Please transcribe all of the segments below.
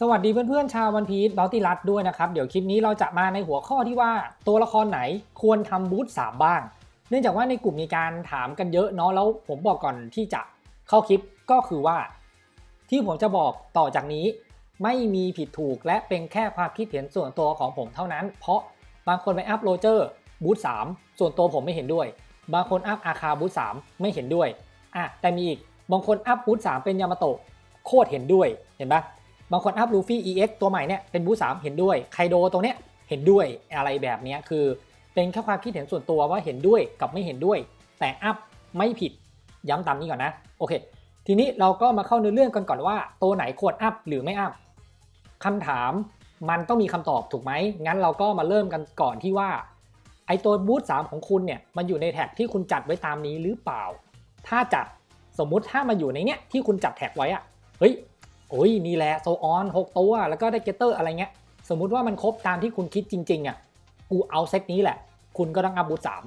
สวัสดีเพื่อนๆชาววันพีชบอลติรัตด้วยนะครับ เดี๋ยวคลิปนี้เราจะมาในหัวข้อที่ว่าตัวละครไหนควรทำบูธสามบ้าง เนื่องจากว่าในกลุ่มมีการถามกันเยอะเนาะแล้วผมบอกก่อนที่จะเข้าคลิปก็คือว่า ที่ผมจะบอกต่อจากนี้ ไม่มีผิดถูกและเป็นแค่ความคิดเห็นส่วนตัวของผมเท่านั้น เพราะบางคนไปอัพโรเจอร์บูธสามส่วนตัวผมไม่เห็นด้วย บางคนอัพอาคาบูธสามไม่เห็นด้วยอะแต่มีอีกบางคนอัพบูธสามเป็นยามาโตะโคตรเห็นด้วยเห็นปะ บางคนอัพลูฟี่ EX ตัวใหม่เนี่ยเป็นบูสามเห็นด้วยไคโดตรงเนี้ยเห็นด้วยอะไรแบบเนี้ยคือเป็นแค่ความคิดเห็นส่วนตัวว่าเห็นด้วยกับไม่เห็นด้วย แต่อัพไม่ผิดย้ำตามนี้ก่อนนะโอเค ทีนี้เราก็มาเข้าเนื้อเรื่องกันก่อนว่า ตัวไหนควรอัพหรือไม่อัพคำถามมันต้องมีคำตอบถูกไหมงั้นเราก็มาเริ่มกันก่อนที่ว่า ไอตัวบูธสามของคุณเนี่ยมันอยู่ในแท็กที่คุณจัดไว้ตามนี้หรือเปล่า ถ้าจัดสมมุติถ้ามันอยู่ในเนี้ยที่คุณจัดแท็กไว้อะเฮ้ย โอ้ยนี่แหละโซออน6ตัวแล้วก็ได้เกตเตอร์อะไรเงี้ย สมมุติว่ามันครบตามที่คุณคิดจริงๆอะกูเอาเซตนี้แหละ คุณก็ต้องอัพบูธสาม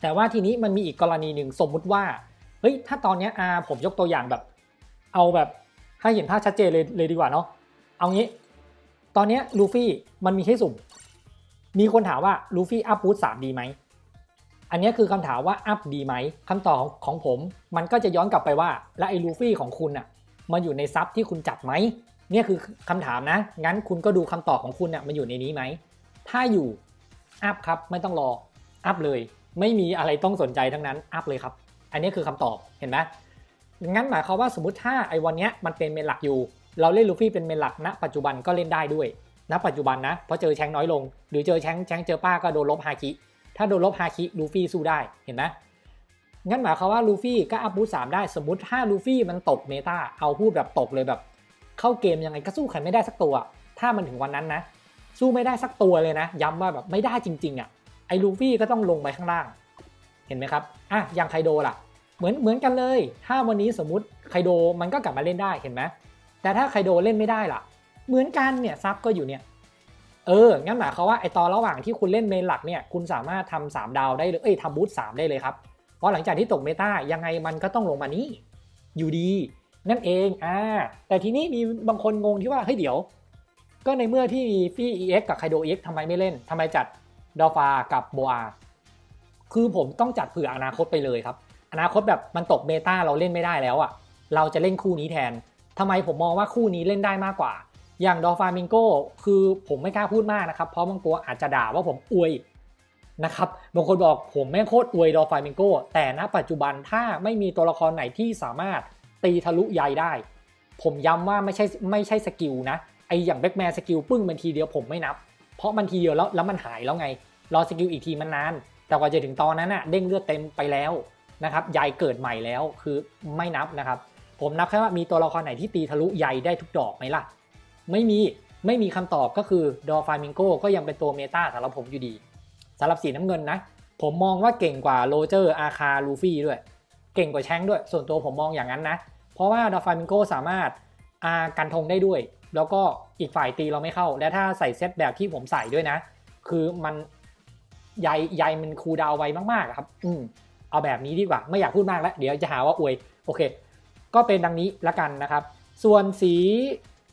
แต่ว่าทีนี้มันมีอีกกรณีหนึ่งสมมุติว่าเฮ้ยถ้าตอนเนี้ยอาผมยกตัวอย่างแบบ เอาแบบให้เห็นภาพชัดเจนเลยเลยดีกว่าเนาะเอางี้ ตอนเนี้ยลูฟี่มันมีให้สุ่ม มีคนถามว่าลูฟี่อัพบูธสามดีไหมอันนี้คือคำถามว่าอัพดีไหมคำตอบของผมมันก็จะย้อนกลับไปว่าแล้วไอ้ลูฟี่ของคุณอะ มันอยู่ในซับที่คุณจัดไหมเนี่ยคือคำถามนะ งั้นคุณก็ดูคำตอบของคุณอะมันอยู่ในนี้ไหม ถ้าอยู่อัพครับไม่ต้องรออัพเลย ไม่มีอะไรต้องสนใจทั้งนั้นอัพเลยครับ อันนี้คือคำตอบเห็นไหมงั้นหมายความว่าสมมติถ้าไอ้วันเนี้ยมันเป็นเมนหลักอยู่ เราเล่นลูฟี่เป็นเมนหลักณ ปัจจุบันก็เล่นได้ด้วยณปัจจุบันนะเพราะเจอแชงน้อยลง หรือเจอแชงแชงเจอป้าก็โดนลบฮาคิถ้าโดนลบฮาคิลูฟี่สู้ได้เห็นไหม งั้นหมายความว่าลูฟี่ก็อัพบูสามได้สมมติถ้าลูฟี่มันตกเมตาเอาพูดแบบตกเลยแบบ เข้าเกมยังไงก็สู้ใครไม่ได้สักตัว ถ้ามันถึงวันนั้นนะ สู้ไม่ได้สักตัวเลยนะ ย้ำว่าแบบไม่ได้จริงๆอะไอ้ลูฟี่ก็ต้องลงไปข้างล่าง เห็นไหมครับอะอย่างไคโดล่ะ เหมือนเหมือนกันเลย ถ้าวันนี้สมมติไคโดมันก็กลับมาเล่นได้เห็นไหมแต่ถ้าไคโดเล่นไม่ได้ล่ะ เหมือนกันเนี่ยซับก็อยู่เนี่ยเออ งั้นหมายความว่าไอตอนระหว่างที่คุณเล่นเมนหลักเนี่ย คุณสามารถทำสามดาวได้เลย เอ้ยทำบูทสามได้เลยครับ พราะหลังจากที่ตกเมตายังไงมันก็ต้องลงมานี่อยู่ดี นั่นเองอ่าแต่ทีนี้มีบางคนงงที่ว่าเฮ้ยเดี๋ยว ก็ในเมื่อที่มีฟี่ EX กับไคโด EX ทำไมไม่เล่นทำไมจัดดอฟากับโบอาคือผมต้องจัดเผื่ออนาคตไปเลยครับ อนาคตแบบมันตกเมตาเราเล่นไม่ได้แล้วอะ่ะ เราจะเล่นคู่นี้แทนทำไมผมมองว่าคู่นี้เล่นได้มากกว่า อย่างดอฟามิงโกคือผมไม่กล้าพูดมากนะครับ เพราะบางตัวอาจจะด่าว่าผมอวย นะครับบางคนบอกผมแม่งโคตรอวยดอฟามิงโกแต่ณปัจจุบันถ้าไม่มีตัวละครไหนที่สามารถตีทะลุใยได้ ผมย้ำว่าไม่ใช่ไม่ใช่สกิลนะไออย่างแบ็กแมนสกิลปึ้งมันทีเดียวผมไม่นับ เพราะมันทีเดียวแล้วแล้วมันหายแล้วไง รอสกิลอีกทีมันนาน แต่กว่าจะถึงตอนนั้นอะเด้งเลือดเต็มไปแล้วนะครับใยเกิดใหม่แล้วคือไม่นับนะครับ ผมนับแค่ว่ามีตัวละครไหนที่ตีทะลุใยได้ทุกดอกไหมล่ะ ไม่มีไม่มีคำตอบก็คือดอฟามิงโกก็ยังเป็นตัวเมตาสำหรับผมอยู่ดี สำหรับสีน้ำเงินนะ ผมมองว่าเก่งกว่าโรเจอร์อาคาลูฟี่ด้วย เก่งกว่าแชงด้วย ส่วนตัวผมมองอย่างนั้นนะ เพราะว่าดอฟามิงโกสามารถอากันทงได้ด้วย แล้วก็อีกฝ่ายตีเราไม่เข้า และถ้าใส่เซตแบบที่ผมใส่ด้วยนะ คือมันใยใยมันคูดาวไวมากๆครับ อืมเอาแบบนี้ดีกว่า ไม่อยากพูดมากแล้ว เดี๋ยวจะหาว่าอวย โอเค ก็เป็นดังนี้ละกันนะครับ ส่วนสี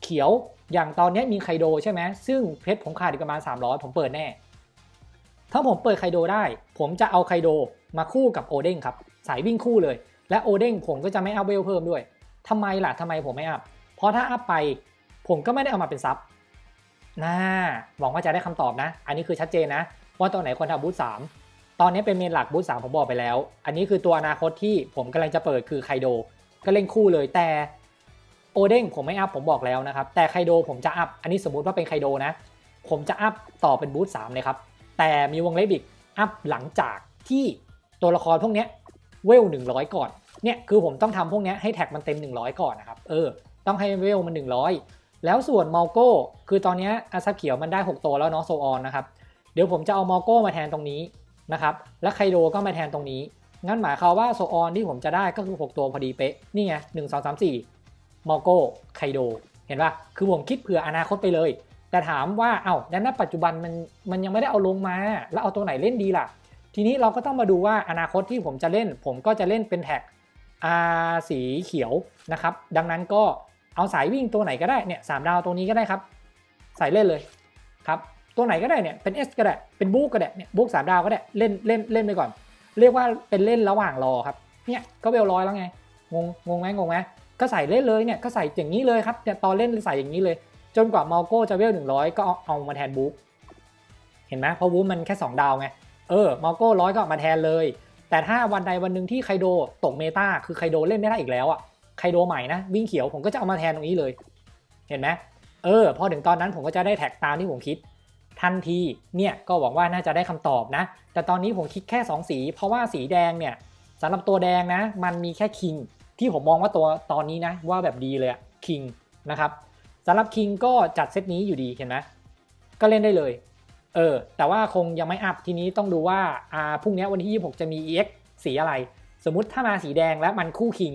เขียวอย่างตอนนี้มีไคโดใช่ไหม ซึ่งเพชรผมขาดอีกประมาณ 300 ผมเปิดแน่ ถ้าผมเปิดไคโดได้ ผมจะเอาไคโดมาคู่กับโอเด้งครับ สายวิ่งคู่เลย และโอเด้งผมก็จะไม่อัพเวลเพิ่มด้วยทำไมล่ะทำไมผมไม่อัพ เพราะถ้าอัพไป ผมก็ไม่ได้เอามาเป็นซับน่าหวังว่าจะได้คำตอบนะ อันนี้คือชัดเจนนะ ว่าตัวไหนควรทำบูธสามตอนนี้เป็นเมนหลักบูธสามผมบอกไปแล้ว อันนี้คือตัวอนาคตที่ผมกำลังจะเปิดคือไคโด ก็เล่นคู่เลยแต่โอเด้งผมไม่อัพผมบอกแล้วนะครับ แต่ไคโดผมจะอัพ อันนี้สมมุติว่าเป็นไคโดนะ ผมจะอัพต่อเป็นบูธสามเลยครับ แต่มีวงเล็บอีกอัพหลังจากที่ตัวละครพวกเนี้ยเวล 100 ก่อน เนี่ยคือผมต้องทำพวกเนี้ยให้แท็กมันเต็ม 100 ก่อนนะครับ เออ ต้องให้เวลมัน 100 แล้วส่วนมอลโก้คือตอนนี้อาซับเขียวมันได้ 6 ตัวแล้วเนาะโซออนนะครับ เดี๋ยวผมจะเอามอลโก้มาแทนตรงนี้นะครับ และไคโดก็มาแทนตรงนี้ งั้นหมายความว่าโซออนที่ผมจะได้ก็คือ 6 ตัวพอดีเป๊ะ นี่ไงหนึ่งสองสามสี่มอลโก้ไคโด เห็นปะคือผมคิดเผื่ออนาคตไปเลย แต่ถามว่าเอา้าแล้วณปัจจุบันมันมันยังไม่ได้เอาลงมา แล้วเอาตัวไหนเล่นดีล่ะ ทีนี้เราก็ต้องมาดูว่าอนาคตที่ผมจะเล่น ผมก็จะเล่นเป็นแท็กอาสีเขียวนะครับ ดังนั้นก็เอาสายวิ่งตัวไหนก็ได้เนี่ยสามดาวตัวนี้ก็ได้ครับ ใส่เล่นเลยครับตัวไหนก็ได้เนี่ยเป็น S ก็ได้เป็นบุ๊กก็ได้เนี่ยบุ๊กสามดาวก็ได้เล่นเล่นเล่นไปก่อน เรียกว่าเป็นเล่นระหว่างรอครับเนี่ยก็เวลร้อยแล้วไงงงงงไหมงงไหมก็ใส่เล่นเลยเนี่ยก็ใส่อย่างนี้เลยครับเนี่ยตอนเล่นใส่อย่างนี้เลย จนกว่ามาโก้จะเวลหนึ่งร้อยก็เอาเอามาแทนบุ๊กเห็นไหมเพราะบุ๊กมันแค่ 2 ดาวไง เออมาโก้ร้อยก็เอามาแทนเลย แต่ถ้าวันใดวันหนึ่งที่ไคโดตกเมตาคือไคโดเล่นไม่ได้อีกแล้วอะไคโดใหม่นะวิ่งเขียวผมก็จะเอามาแทนตรงนี้เลย เห็นไหมเออ พอถึงตอนนั้นผมก็จะได้แท็กตามที่ผมคิด ทันทีเนี่ยก็หวังว่าน่าจะได้คำตอบนะ แต่ตอนนี้ผมคิดแค่ 2 สี เพราะว่าสีแดงเนี่ยสำหรับตัวแดงนะ มันมีแค่คิงที่ผมมองว่าตัวตอนนี้นะว่าแบบดีเลยอะคิงนะครับ สำหรับคิงก็จัดเซตนี้อยู่ดีเห็นไหมก็เล่นได้เลย เออ แต่ว่าคงยังไม่อัพทีนี้ต้องดูว่าอ่าพรุ่งนี้วันที่ 26 จะมี EX สีอะไร สมมติถ้ามาสีแดงแล้วมันคู่คิง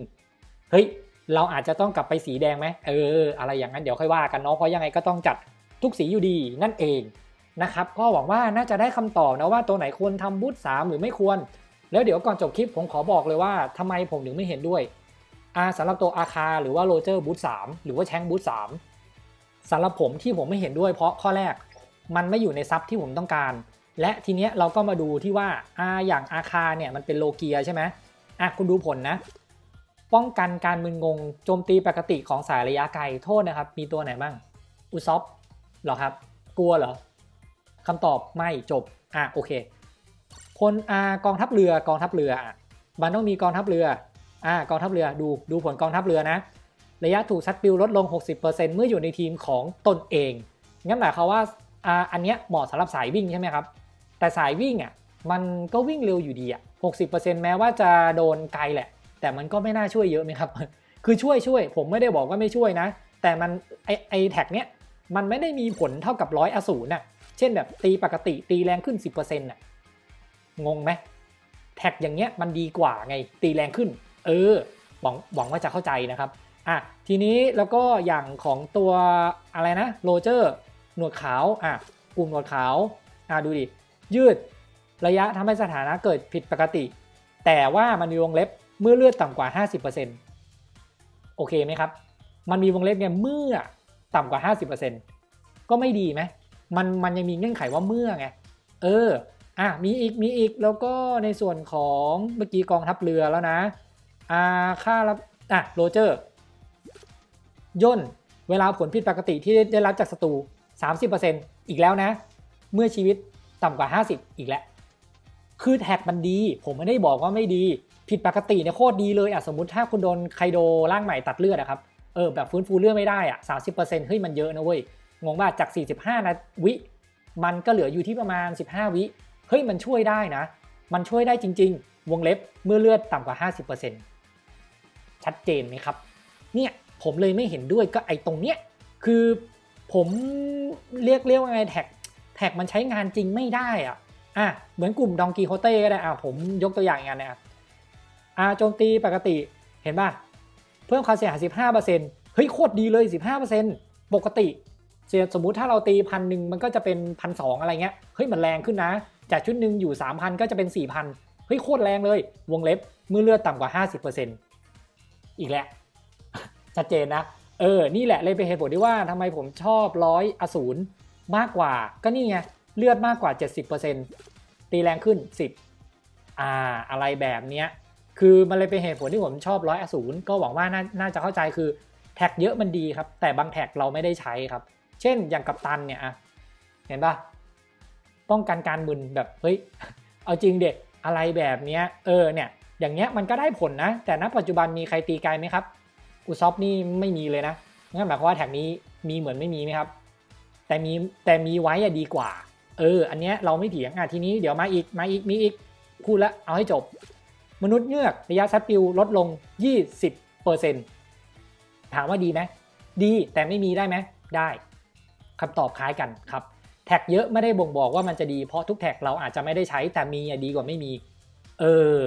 เฮ้ย เราอาจจะต้องกลับไปสีแดงไหมเออ อะไรอย่างนั้นเดี๋ยวค่อยว่ากันเนาะ เพราะยังไงก็ต้องจัดทุกสีอยู่ดีนั่นเองนะครับ ก็หวังว่าน่าจะได้คำตอบนะว่าตัวไหนควรทำบูธ3หรือไม่ควร แล้วเดี๋ยวก่อนจบคลิปผมขอบอกเลยว่าทำไมผมถึงไม่เห็นด้วยอาสำหรับตัวอาคาหรือว่าโรเจอร์บูธ3หรือว่าแชงบูธ3 สำหรับผมที่ผมไม่เห็นด้วยเพราะข้อแรกมันไม่อยู่ในซับที่ผมต้องการ และทีเนี้ยเราก็มาดูที่ว่าอาอย่างอาคาเนี่ยมันเป็นโลเกียใช่ไหมอะคุณดูผลนะ ป้องกันการมึนงงโจมตีปกติของสายระยะไกลโทษนะครับ มีตัวไหนบ้างอุซอฟเหรอครับ กลัวเหรอคำตอบไม่จบอะโอเคพลอากองทัพเรือกองทัพเรืออะมันต้องมีกองทัพเรืออ่ากองทัพเรือดูดูผลกองทัพเรือนะ ระยะถูกซัดปิวลดลง 60%เมื่ออยู่ในทีมของตนเอง งั้นหมายความว่าอ่าอันเนี้ยเหมาะสำหรับสายวิ่งใช่ไหมครับ แต่สายวิ่งอะมันก็วิ่งเร็วอยู่ดีอะ60%แม้ว่าจะโดนไกลแหละ แต่มันก็ไม่น่าช่วยเยอะไหมครับ คือช่วยช่วย ผมไม่ได้บอกว่าไม่ช่วยนะ แต่มันไอไอแท็กเนี้ยมันไม่ได้มีผลเท่ากับร้อยอสูรน่ะ เช่นแบบตีปกติตีแรงขึ้น 10%น่ะ งงไหมแท็กอย่างเงี้ยมันดีกว่าไงตีแรงขึ้น เออหวังหวังว่าจะเข้าใจนะครับ อะทีนี้แล้วก็อย่างของตัวอะไรนะโรเจอร์หนวดขาวอะกลุ่มหนวดขาวอะดูดิยืดระยะทำให้สถานะเกิดผิดปกติ แต่ว่ามันมีวงเล็บเมื่อเลือดต่ำกว่า 50%โอเคไหมครับ มันมีวงเล็บไงเมื่อต่ำกว่า 50%ก็ไม่ดีไหมมันมันยังมีเงื่อนไขว่าเมื่อไงเอออะมีอีกมีอีกแล้วก็ในส่วนของเมื่อกี้กองทัพเรือแล้วนะอ่าค่ารับอะโรเจอร์ ย่นเวลาผลผิดปกติที่ได้รับจากศัตรู 30%อีกแล้วนะ เมื่อชีวิตต่ำกว่า 50 อีกแล้ว คือแท็กมันดี ผมไม่ได้บอกว่าไม่ดี ผิดปกติเนี่ยโคตรดีเลยอะสมมติถ้าคุณโดนไคโดร่างใหม่ตัดเลือดอะครับ เออแบบฟื้นฟูเลือดไม่ได้อะ30%เฮ้ยมันเยอะนะเว้ย งงว่าจาก 45 นาวิ มันก็เหลืออยู่ที่ประมาณ 15 วิ เฮ้ยมันช่วยได้นะ มันช่วยได้จริง ๆ วงเล็บเมื่อเลือดต่ำกว่า 50%ชัดเจนไหมครับ เนี่ย ผมเลยไม่เห็นด้วยก็ไอ้ตรงเนี้ยคือผมเรียกเรียกว่าไงแท็กแท็กมันใช้งานจริงไม่ได้อะอะเหมือนกลุ่มดองกีโฮเต้ก็ได้อะผมยกตัวอย่างอย่างนั้นนะอ่าโจมตีปกติเห็นป่ะ เพิ่มความเสียหาย 15%เฮ้ยโคตรดีเลย 15%ปกติสมมุติถ้าเราตีพันหนึ่งมันก็จะเป็นพันสอะไรเงี้ยเฮ้ยมันแรงขึ้นนะ จากชุดหนึ่งอยู่ 3,000 ก็จะเป็น 4,000เฮ้ยโคตรแรงเลย วงเล็บเมื่อเลือดต่ำกว่า 50%อีกแล้ว ชัดเจนนะ เออ นี่แหละเลยเป็นเหตุผลที่ว่าทำไมผมชอบร้อยอสูรมากกว่า ก็นี่ไง เลือดมากกว่า 70%ตีแรงขึ้น 10 อ่า อะไรแบบเนี้ย คือมันเลยเป็นเหตุผลที่ผมชอบร้อยอสูรก็หวังว่านาน่าจะเข้าใจคือแท็กเยอะมันดีครับ แต่บางแท็กเราไม่ได้ใช้ครับ เช่นอย่างกับตันเนี่ยอะเห็นปะป้องกันการมึนแบบเฮ้ย เอาจริงเด็กอะไรแบบเนี้ย เออเนี่ย อย่างเงี้ยมันก็ได้ผลนะ แต่ณปัจจุบันมีใครตีไกลไหมครับ อุซอฟนี่ไม่มีเลยนะงั้นหมายความว่าแท็กนี้มีเหมือนไม่มีไหมครับ แต่มีแต่มีไว้อะดีกว่า เออ อันเนี้ยเราไม่เถียงอะทีนี้เดี๋ยวมาอีกมาอีกมีอีกพูดละเอาให้จบ มนุษย์เงือกระยะซัดปิวลดลง 20%ถามว่าดีไหมดีแต่ไม่มีได้ไหมได้คำตอบคล้ายกันครับแท็กเยอะไม่ได้บ่งบอกว่ามันจะดีเพราะทุกแท็กเราอาจจะไม่ได้ใช้แต่มีอะดีกว่าไม่มี เออ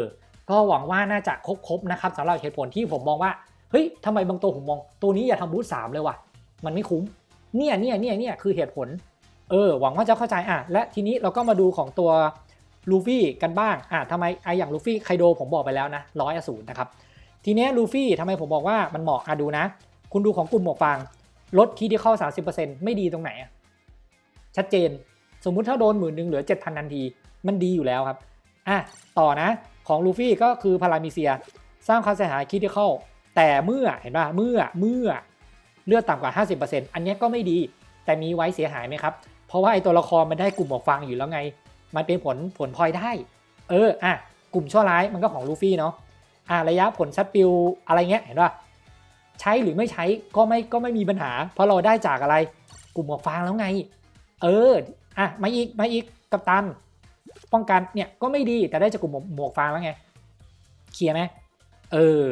ก็หวังว่าน่าจะครบๆนะครับสำหรับเหตุผลที่ผมมองว่า ฮ้ยทำไมบางตัวผมมอง ตัวนี้อย่าทำบูธสามเลยว่ะ มันไม่คุ้ม เนี่ยเนี่ยเนี่ยเนี่ยคือเหตุผล เออ หวังว่าจะเข้าใจอะ และทีนี้เราก็มาดูของตัวลูฟี่กันบ้าง อะทำไมไออย่างลูฟี่ไคโดผมบอกไปแล้วนะร้อยอสูรนะครับ ทีนี้ลูฟี่ทำไมผมบอกว่ามันเหมาะอะดูนะ คุณดูของกลุ่มหมวกฟาง ลดคีย์ที่เข้า30%ไม่ดีตรงไหนอะชัดเจน สมมุติถ้าโดนหมื่นหนึ่งเหลือ7,000ทันที มันดีอยู่แล้วครับ อะ ต่อนะ ของลูฟี่ก็คือพารามิเซีย สร้างความเสียหายคีย์ที่เข้า แต่เมื่อเห็นป่ะเมื่อเมื่อเลือดต่ำกว่า 50%อันเนี้ก็ไม่ดี แต่มีไว้เสียหายไหมครับ เพราะว่าไอตัวละครมันได้กลุ่มหมวกฟางอยู่แล้วไง มันเป็นผลผลพลอยได้ เอออะกลุ่มชั่วร้ายมันก็ของลูฟี่เนาะอะระยะผลชัดปิวอะไรเงี้ยเห็นป่ะใช้หรือไม่ใช้ก็ไม่ก็ไม่มีปัญหา เพราะเราได้จากอะไร กลุ่มหมวกฟางแล้วไง เอออะมาอีกมาอีกกัปตัน ป้องกันเนี่ยก็ไม่ดีแต่ได้จากกลุ่มหมวกฟางแล้วไงเคลียร์ไหมเออ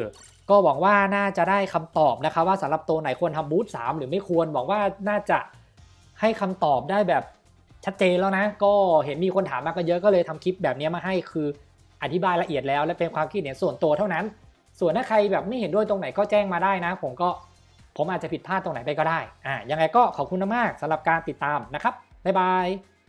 ก็หวังว่าน่าจะได้คำตอบนะครับว่าสำหรับตัวไหนควรทำบูธ3หรือไม่ควรหวังว่าน่าจะให้คำตอบได้แบบชัดเจนแล้วนะ ก็เห็นมีคนถามมากันเยอะก็เลยทำคลิปแบบนี้มาให้คืออธิบายละเอียดแล้ว และเป็นความคิดเห็นส่วนตัวเท่านั้น ส่วนถ้าใครแบบไม่เห็นด้วยตรงไหนก็แจ้งมาได้นะ ผมก็ผมอาจจะผิดพลาดตรงไหนไปก็ได้อ่ายังไงก็ขอบคุณมากสำหรับการติดตามนะครับบ๊ายบาย